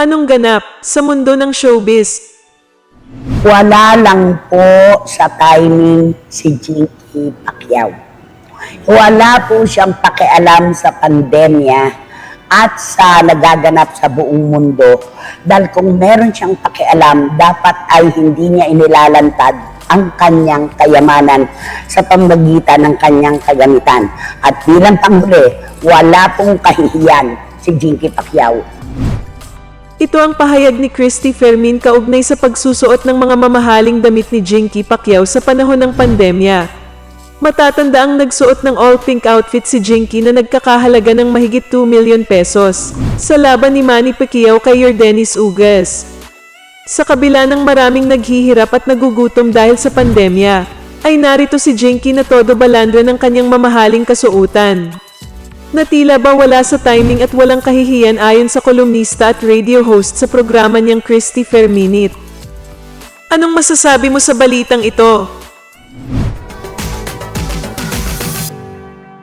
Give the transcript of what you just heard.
Anong ganap sa mundo ng showbiz? Wala lang po sa timing si Jinky Pacquiao. Wala po siyang pakialam sa pandemya at sa nagaganap sa buong mundo. Dahil kung meron siyang pakialam, dapat ay hindi niya inilalantad ang kanyang kayamanan sa pamagitan ng kanyang kagamitan. At bilang panghuli, wala pong kahihiyan si Jinky Pacquiao. Ito ang pahayag ni Christy Fermin kaugnay sa pagsusuot ng mga mamahaling damit ni Jinky Pacquiao sa panahon ng pandemya. Matatanda ang nagsuot ng all-pink outfit si Jinky na nagkakahalaga ng mahigit 2 million pesos sa laban ni Manny Pacquiao kay Yordenis Ugas. Sa kabila ng maraming naghihirap at nagugutom dahil sa pandemya, ay narito si Jinky na todo balandra ng kanyang mamahaling kasuotan. Na tila ba wala sa timing at walang kahihiyan ayon sa kolumnista at radio host sa programa niyang Christy Ferminit. Anong masasabi mo sa balitang ito?